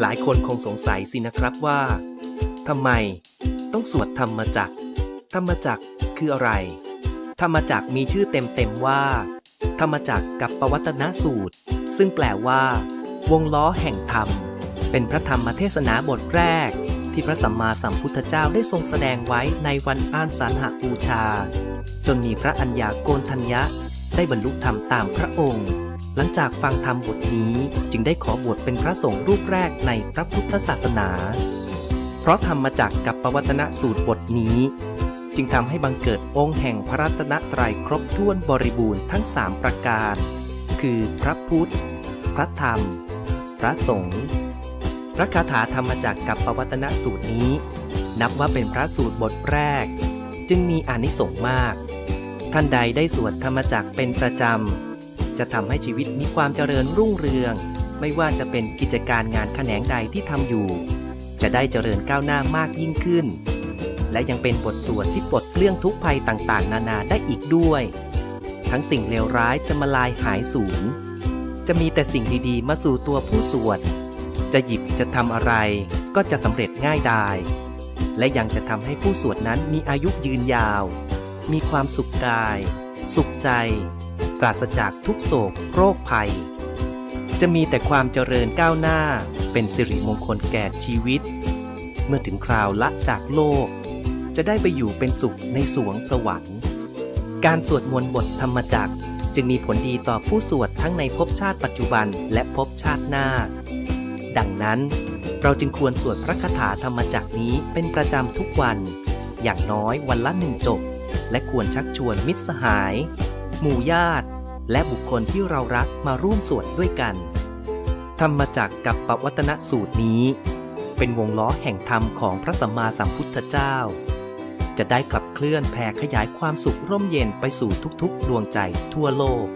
หลายคนคงสงสัยสินะครับว่าทำไมต้องสวดธรรมจักธรรมจักคืออะไร ธรรมจักมีชื่อเต็มๆว่า ธรรมจักกับปวัตนสูตร ซึ่งแปลว่า วงล้อแห่งธรรม เป็นพระธรรมเทศนาบทแรก ที่พระสัมมาสัมพุทธเจ้าได้ทรงแสดงไว้ในวันอานสันหบูชา จนมีพระอัญญาโกณทัญญะได้บรรลุธรรมตามพระองค์ หลังจากฟังธรรมบทนี้จึงได้ขอบวชเป็นพระสงฆ์รูปแรกในพระพุทธศาสนา เพราะธรรมจักกับปวัตนสูตรบทนี้ จึงทำให้บังเกิดองค์แห่งพระรัตนตรัยครบถ้วนบริบูรณ์ทั้ง 3 ประการ คือพระพุทธ พระธรรม พระสงฆ์พระคาถาธรรมจักกับปวัตนสูตรนี้ นับว่าเป็นพระสูตรบทแรก จึงมีอานิสงส์มาก ท่านใดได้สวดธรรมจักเป็นประจำ จะทำให้ชีวิตมีความเจริญรุ่งเรือง ไม่ว่าจะเป็นกิจการงานแขนงใดที่ทำอยู่ จะได้เจริญก้าวหน้ามากยิ่งขึ้น และยังเป็นบทสวดที่ปลดเปลื้องทุกภัยต่างๆ นานาได้อีกด้วย ทั้งสิ่งเลวร้ายจะมาลายหายสูญจะมีแต่สิ่งดีๆ มาสู่ตัวผู้สวด จะหยิบจะทำอะไรก็จะสำเร็จง่ายดาย และยังจะทำให้ผู้สวดนั้นมีอายุยืนยาว มีความสุขกาย สุขใจ ปราศจากทุกโศกโรคภัย จะมีแต่ความเจริญก้าวหน้า เป็นสิริมงคลแก่ชีวิต เมื่อถึงคราวละจากโลก จะได้ไปอยู่เป็นสุขในสวงสวรรค์ การสวดมนต์บทธรรมจักจึงมีผลดีต่อผู้สวดทั้งในภพชาติปัจจุบันและภพชาติหน้า ดังนั้นเราจึงควรสวดพระคาถาธรรมจักนี้เป็นประจำทุกวัน อย่างน้อยวันละหนึ่งจบ และควรชักชวนมิตรสหาย หมู่ญาติ และบุคคลที่เรารักมาร่วมสวดด้วยกัน ธรรมจักกับปวัตนสูตรนี้ เป็นวงล้อแห่งธรรมของพระสัมมาสัมพุทธเจ้า จะได้กลับเคลื่อนแผ่ขยายความสุขร่มเย็นไปสู่ทุกๆ ดวงใจทั่วโลก